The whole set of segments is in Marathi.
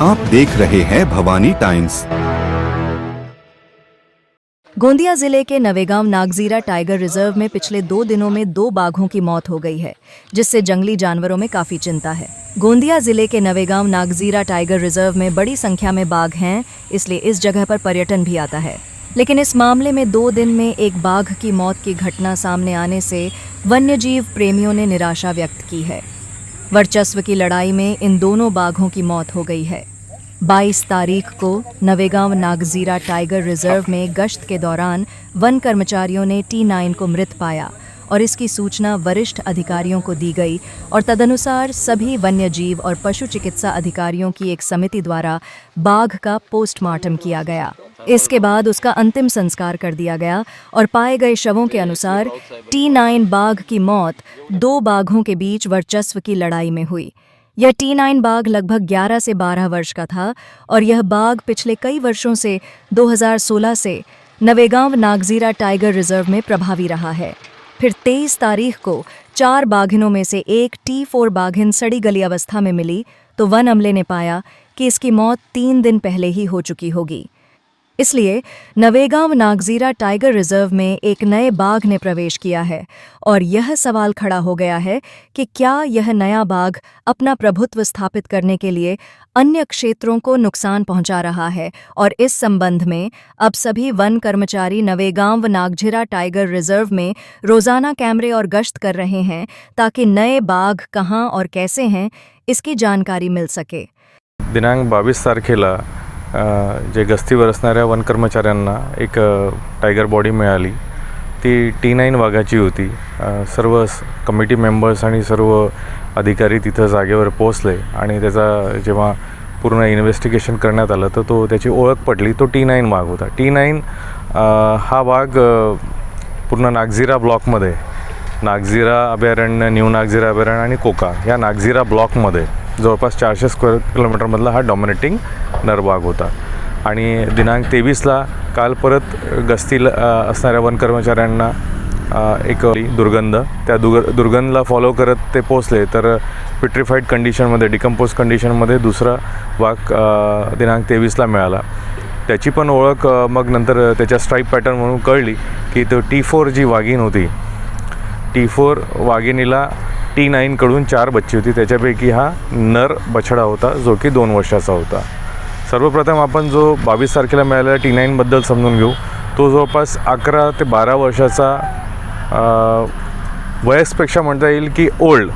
आप देख रहे हैं भवानी टाइम्स। गोंदिया ज़िले के नवेगांव नागजीरा टाइगर रिज़र्व में पिछले दो दिनों में दो बाघों की मौत हो गई है, जिससे जंगली जानवरों में काफ़ी चिंता है। गोंदिया ज़िले के नवेगांव नागजीरा टाइगर रिज़र्व में बड़ी संख्या में बाघ हैं, इसलिए इस जगह पर पर्यटन भी आता है। लेकिन इस मामले में दो दिन में एक बाघ की मौत की घटना सामने आने से वन्यजीव प्रेमियों ने निराशा व्यक्त की है। वर्चस्व की लड़ाई में इन दोनों बाघों की मौत हो गई है। 22 तारीख को नवेगांव नागजीरा टाइगर रिज़र्व में गश्त के दौरान वन कर्मचारियों ने टी नाइन को मृत पाया और इसकी सूचना वरिष्ठ अधिकारियों को दी गई और तदनुसार सभी वन्य जीव और पशु चिकित्सा अधिकारियों की एक समिति द्वारा बाघ का पोस्टमार्टम किया गया। इसके बाद उसका अंतिम संस्कार कर दिया गया और पाए गए शवों के अनुसार टी नाइन बाघ की मौत दो बाघों के बीच वर्चस्व की लड़ाई में हुई। यह टी नाइन बाघ लगभग 11 से 12 वर्ष का था और यह बाघ पिछले कई वर्षों से 2016 से नवेगांव नागजीरा टाइगर रिज़र्व में प्रभावी रहा है। फिर 23 तारीख को चार बाघिनों में से एक टी फोर बाघिन सड़ी गली अवस्था में मिली तो वन अमले ने पाया कि इसकी मौत तीन दिन पहले ही हो चुकी होगी। इसलिए नवेगांव नागजीरा टाइगर रिज़र्व में एक नए बाघ ने प्रवेश किया है और यह सवाल खड़ा हो गया है कि क्या यह नया बाघ अपना प्रभुत्व स्थापित करने के लिए अन्य क्षेत्रों को नुकसान पहुँचा रहा है? और इस संबंध में अब सभी वन कर्मचारी नवेगांव नागझिरा टाइगर रिज़र्व में रोज़ाना कैमरे और गश्त कर रहे हैं ताकि नए बाघ कहाँ और कैसे हैं इसकी जानकारी मिल सके। दिनांक बावीस तारखेला जे गस्तीवर असणाऱ्या वन कर्मचाऱ्यांना एक टायगर बॉडी मिळाली. ती टी नाईन वाघाची होती. सर्व कमिटी मेंबर्स आणि सर्व अधिकारी तिथं जागेवर पोचले आणि त्याचा जेव्हा पूर्ण इन्व्हेस्टिगेशन करण्यात आलं तर तो त्याची ओळख पडली तो टी नाईन वाघ होता. टी नाईन हा वाघ पूर्ण नागझिरा ब्लॉकमध्ये नागझिरा अभयारण्य न्यू नागझिरा अभयारण्य आणि कोका या नागझिरा ब्लॉकमध्ये जवळपास चारशे स्क्वेअर किलोमीटरमधला हा डॉमिनेटिंग नरबाग होता. आणि दिनांक तेवीसला काल परत गस्तीला असणाऱ्या वन कर्मचाऱ्यांना एक दुर्गंध. त्या दुर्ग दुर्गंधला फॉलो करत ते पोचले तर पिट्रिफाईड कंडिशनमध्ये डिकम्पोज कंडिशनमध्ये दुसरा वाघ दिनांक तेवीसला मिळाला. त्याची पण ओळख मग नंतर त्याच्या स्ट्राईप पॅटर्न म्हणून कळली की तो टी फोर जी वाघीण होती. टी फोर वाघिणीला टी नाईनकडून चार बच्ची होती. त्याच्यापैकी हा नर बछडा होता जो की दोन वर्षाचा होता. सर्वप्रथम आपण जो बावीस तारखेला मिळालेला टी नाईनबद्दल समजून घेऊ. तो जवळपास अकरा ते बारा वर्षाचा वयसपेक्षा म्हणता येईल की ओल्ड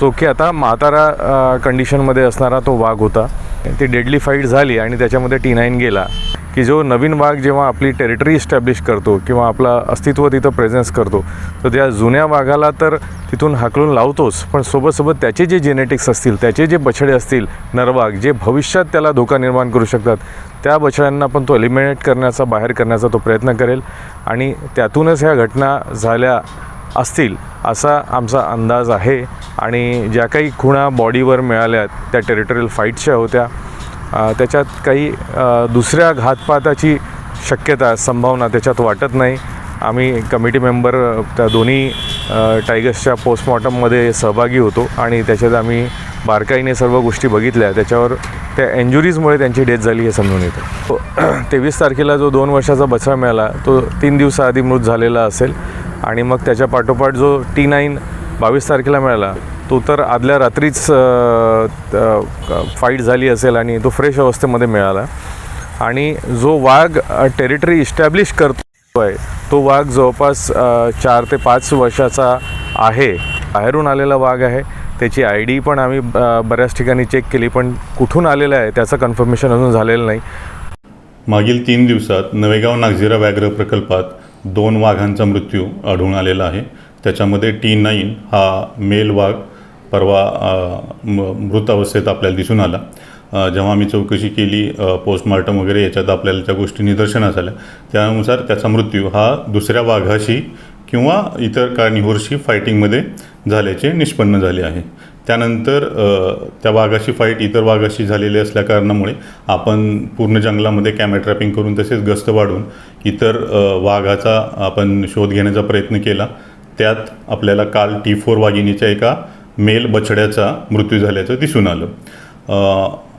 जो की आता म्हातारा कंडिशनमध्ये असणारा तो वाघ होता. ती डेडली फाईट झाली आणि त्याच्यामध्ये टी नाईन गेला. की जो नवीन वाघ जेव्हा आपली टेरिटरी इस्टॅब्लिश करतो किंवा आपलं अस्तित्व तिथं प्रेझेन्स करतो तर त्या जुन्या वाघाला तर तिथून हाकलून लावतोच. पण सोबतसोबत त्याचे जे जेनेटिक्स असतील त्याचे जे बछडे असतील नरवाघ जे भविष्यात त्याला धोका निर्माण करू शकतात त्या बछड्यांना पण तो एलिमिनेट करण्याचा बाहेर करण्याचा तो प्रयत्न करेल. आणि त्यातूनच ह्या घटना झाल्या असतील असा आमचा अंदाज आहे. आणि ज्या काही खुणा बॉडीवर मिळाल्या त्या टेरिटोरियल फाईटच्या होत्या. त्याच्यात काही दुसऱ्या घातपाताची शक्यता संभावना त्याच्यात वाटत नाही. आम्ही कमिटी मेंबर त्या दोन्ही टायगर्सच्या पोस्टमॉर्टममध्ये सहभागी होतो आणि त्याच्यात आम्ही बारकाईने सर्व गोष्टी बघितल्या. त्याच्यावर त्या एन्जुरीजमुळे त्यांची डेथ झाली हे समजून येतं. तेवीस तारखेला जो दोन वर्षाचा बछडा मिळाला तो तीन दिवसाआधी मृत झालेला असेल. आणि मग त्याच्या पाठोपाठ जो टी नाईन बावीस तारखेला मिळाला तो तर आदल्या रात्रीच फाईट झाली असेल आणि तो फ्रेश अवस्थेमध्ये मिळाला. आणि जो वाघ टेरिटरी इस्टॅब्लिश करतो आहे तो वाघ जवळपास चार ते पाच वर्षाचा आहे. बाहेरून आलेला वाघ आहे. त्याची आय डी पण आम्ही बऱ्याच ठिकाणी चेक केली पण कुठून आलेलं आहे त्याचं कन्फर्मेशन अजून झालेलं नाही. मागील तीन दिवसात नवेगाव नागझिरा व्याघ्र प्रकल्पात दोन वाघांचा मृत्यू आढळून आलेला आहे. त्याच्यामध्ये टी नाईन हा मेल वाघ परवा म- मृत अवस्थेत आपल्याला दिसून आला. जेव्हा आम्ही चौकशी केली पोस्टमार्टम वगैरे याच्यात आपल्याला त्या गोष्टी निदर्शनास आल्या. त्यानुसार त्याचा मृत्यू हा दुसऱ्या वाघाशी किंवा इतर कार्निव्होरशी फायटिंगमध्ये झाल्याचे निष्पन्न झाले आहे. त्यानंतर त्या वाघाशी फाईट इतर वाघाशी झालेली असल्या कारणामुळे आपण पूर्ण जंगलामध्ये कॅमे ट्रॅपिंग करून तसेच गस्त वाढून इतर वाघाचा आपण शोध घेण्याचा प्रयत्न केला. त्यात आपल्याला काल टी फोर वाघिणीच्या एका मेल बछड्याचा मृत्यू झाल्याचं दिसून आलं.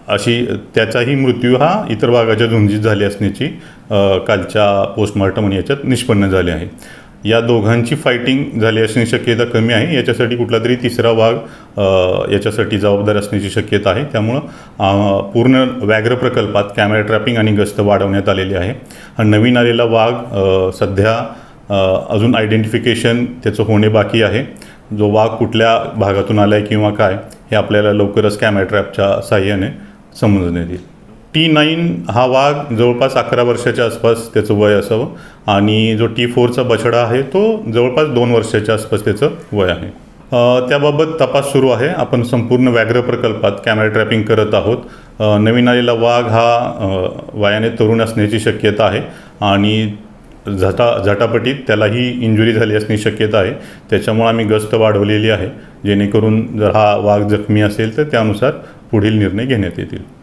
अशी त्याचाही मृत्यू हा इतर वाघाच्या झुंजीत झाली असण्याची कालच्या पोस्टमॉर्टम आणि याच्यात निष्पन्न झाले आहे. या दोघांची फायटिंग झाली असण्याची शक्यता कमी आहे. याच्यासाठी कुठला तरी तिसरा वाघ याच्यासाठी जबाबदार असण्याची शक्यता आहे. त्यामुळं पूर्ण व्याघ्र प्रकल्पात कॅमेरा ट्रॅपिंग आणि गस्त वाढवण्यात आलेली आहे. हा नवीन आलेला वाघ सध्या अजून आयडेंटिफिकेशन त्याचं होणे बाकी आहे. जो वाघ कुठल्या भागातून आला आहे किंवा काय हे आपल्याला लवकरच कॅमेरा ट्रॅपच्या साह्याने समजण्यात येईल. टी नाईन हा वाघ जवळपास अकरा वर्षाच्या आसपास त्याचं वय असावं आणि जो टी फोरचा बछडा आहे तो जवळपास दोन वर्षाच्या आसपास त्याचं वय आहे. त्याबाबत तपास सुरू आहे. आपण संपूर्ण व्याघ्र प्रकल्पात कॅमेरा ट्रॅपिंग करत आहोत. नवीन आलेला वाघ हा वयाने तरुण असण्याची शक्यता आहे आणि झटा झटापटीत त्यालाही इंजुरी झाली असणे शक्यता आहे. त्याच्यामुळे आम्ही गस्त वाढवलेली आहे. जेणेकरून जर हा वाघ जखमी असेल तर त्यानुसार पुढील निर्णय घेण्यात येतील.